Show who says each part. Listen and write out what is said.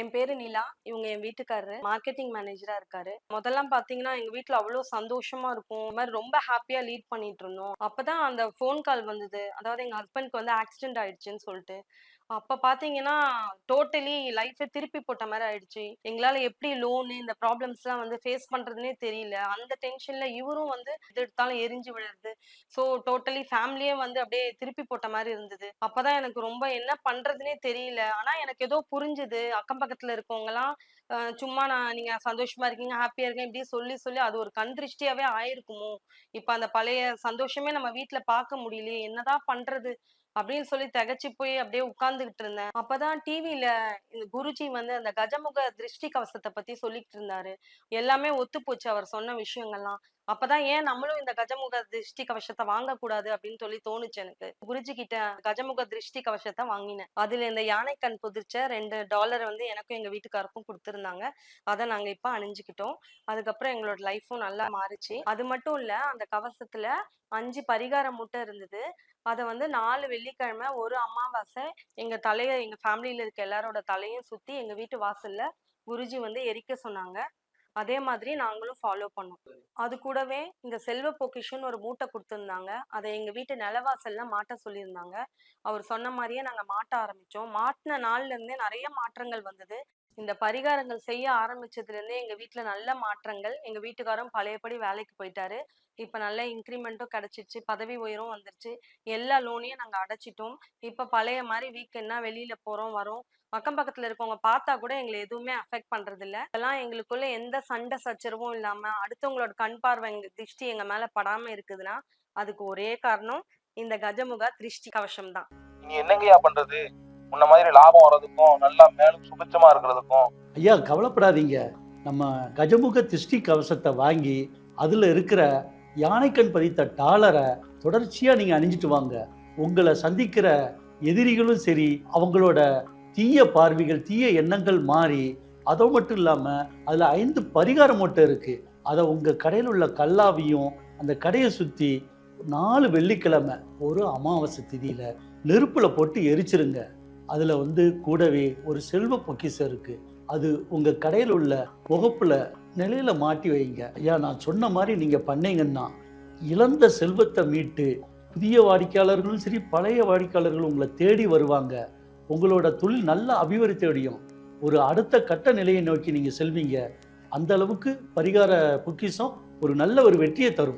Speaker 1: என் பேரு நிலா. இவங்க என் வீட்டுக்காரரு. மார்க்கெட்டிங் மேனேஜரா இருக்காரு. முதல்லாம் பாத்தீங்கன்னா எங்க வீட்டுல அவ்வளோ சந்தோஷமா இருக்கும். இந்த மாதிரி ரொம்ப ஹாப்பியா லீட் பண்ணிட்டு இருந்தோம். அப்பதான் அந்த ஃபோன் கால் வந்தது. அதாவது எங்க ஹஸ்பண்ட்க்கு வந்து ஆக்சிடென்ட் ஆயிடுச்சுன்னு சொல்லிட்டு. அப்ப பாத்தீங்கன்னா டோட்டலி லைஃபை திருப்பி போட்ட மாதிரி ஆயிடுச்சு. எங்களால எப்படி லோனு இந்த ப்ராப்ளம்ஸ் எல்லாம் வந்து ஃபேஸ் பண்றதுனே தெரியல. அந்த டென்ஷன்ல இவரும் வந்து எது எடுத்தாலும் எரிஞ்சு விழுறது. ஸோ டோட்டலி ஃபேமிலியே வந்து அப்படியே திருப்பி போட்ட மாதிரி இருந்தது. அப்பதான் எனக்கு ரொம்ப என்ன பண்றதுனே தெரியல. ஆனா எனக்கு ஏதோ புரிஞ்சுது. அக்கம் பக்கத்துல இருக்கவங்க எல்லாம் சும்மா நான் நீங்க சந்தோஷமா இருக்கீங்க ஹாப்பியா இருக்கீங்க இப்படி சொல்லி சொல்லி அது ஒரு கண் திருஷ்டியாவே ஆயிருக்குமோ? இப்ப அந்த பழைய சந்தோஷமே நம்ம வீட்டுல பார்க்க முடியலையே. என்னதான் பண்றது? அப்படின்னு சொல்லி திகைச்சு போய் அப்படியே உட்கார்ந்துகிட்டு இருந்தேன். அப்பதான் டிவியில இந்த குருஜி வந்து அந்த கஜமுக திருஷ்டி கவசத்தை பத்தி சொல்லிட்டு இருந்தாரு. எல்லாமே ஒத்து போச்சு அவர் சொன்ன விஷயங்கள்லாம். அப்பதான் ஏன் நம்மளும் இந்த கஜமுக திருஷ்டி கவசத்தை வாங்கக்கூடாது அப்படின்னு சொல்லி தோணுச்சு எனக்கு. குருஜி கிட்ட கஜமுக திருஷ்டி கவசத்தை வாங்கினேன். அதுல இந்த யானை கண் புதிர்ச்ச ரெண்டு டாலர் வந்து எனக்கும் எங்க வீட்டுக்காருக்கும் கொடுத்துருந்தாங்க. அதை நாங்க இப்ப அணிஞ்சுக்கிட்டோம். அதுக்கப்புறம் எங்களோட லைஃபும் நல்லா மாறுச்சு. அது மட்டும் இல்ல அந்த கவசத்துல அஞ்சு பரிகார மூட்டை இருந்தது. அதை வந்து நாலு வெள்ளிக்கிழமை ஒரு அமாவாசை எங்கள் தலையை எங்கள் ஃபேமிலியில் இருக்க எல்லாரோட தலையும் சுற்றி எங்கள் வீட்டு வாசலில் குருஜி வந்து எரிக்க சொன்னாங்க. அதே மாதிரி நாங்களும் ஃபாலோ பண்ணோம். அது கூடவே இந்த செல்வ பொக்கிஷன் ஒரு மூட்டை கொடுத்துருந்தாங்க. அதை எங்கள் வீட்டு நிலவாசல்ல மாட்ட சொல்லியிருந்தாங்க. அவர் சொன்ன மாதிரியே நாங்கள் மாட்ட ஆரம்பித்தோம் மாட்டின நாள்லேருந்தே நிறைய மாற்றங்கள் வந்தது. இந்த பரிகாரங்கள் செய்ய ஆரம்பிச்சதுலேருந்தே எங்கள் வீட்டில் நல்ல மாற்றங்கள். எங்கள் வீட்டுக்காரும் பழையபடி வேலைக்கு போயிட்டாரு. இப்போ நல்ல இன்க்ரிமெண்ட்டும் கிடச்சிச்சு பதவி உயரும் வந்துருச்சு. எல்லா லோனையும் நாங்கள் அடைச்சிட்டோம். இப்போ பழைய மாதிரி வீக்கெண்டாக வெளியில் போகிறோம் வரோம். அக்கம் பக்கத்தில் இருக்கவங்க பார்த்தா கூட எங்களை எதுவுமே அஃபெக்ட் பண்ணுறதில்ல இல்ல இதெல்லாம் எங்களுக்குள்ள எந்த சண்டை சச்சரவும் இல்லாமல் அடுத்தவங்களோட கண் பார்வை எங்கள் திருஷ்டி எங்கள் மேலே படாமல் இருக்குதுன்னா அதுக்கு ஒரே காரணம் இந்த கஜமுக திருஷ்டி கவசம் தான்
Speaker 2: என்னங்கய்யா பண்றது? முன்ன மாதிரி லாபம் வர்றதுக்கும் நல்லா மேலும் சுபிச்சமா இருக்கிறதுக்கும்.
Speaker 3: ஐயா கவலைப்படாதீங்க. நம்ம கஜமுக திருஷ்டி கவசத்தை வாங்கி அதில் இருக்கிற யானைக்கண் பதித்த டாலரை தொடர்ச்சியாக நீங்கள் அணிஞ்சிட்டு வாங்க. உங்களை சந்திக்கிற எதிரிகளும் சரி அவங்களோட தீய பார்வைகள் தீய எண்ணங்கள் மாறி அதோ மட்டும் இல்லாமல் அதில் ஐந்து பரிகார மூட்டை இருக்குது அதை உங்கள் கடையில் உள்ள கல்லாவியும் அந்த கடையை சுற்றி நாலு வெள்ளிக்கிழமை ஒரு அமாவாசை திதியில் நெருப்பில் போட்டு எரிச்சிருங்க. அதில் வந்து கூடவே ஒரு செல்வ பொக்கிஷம் இருக்குது அது உங்கள் கடையில் உள்ள புகப்பில் நிலையில் மாட்டி வைங்க. ஐயா நான் சொன்ன மாதிரி நீங்கள் பண்ணீங்கன்னா இழந்த செல்வத்தை மீட்டு புதிய வாடிக்கையாளர்களும் சரி பழைய வாடிக்கையாளர்களும் உங்களை தேடி வருவாங்க. உங்களோட தொழில் நல்ல அபிவிருத்தி அடையும். ஒரு அடுத்த கட்ட நிலையை நோக்கி நீங்கள் செல்வீங்க. அந்த அளவுக்கு பரிகார பொக்கிஷம் ஒரு நல்ல ஒரு வெற்றியை தரும்.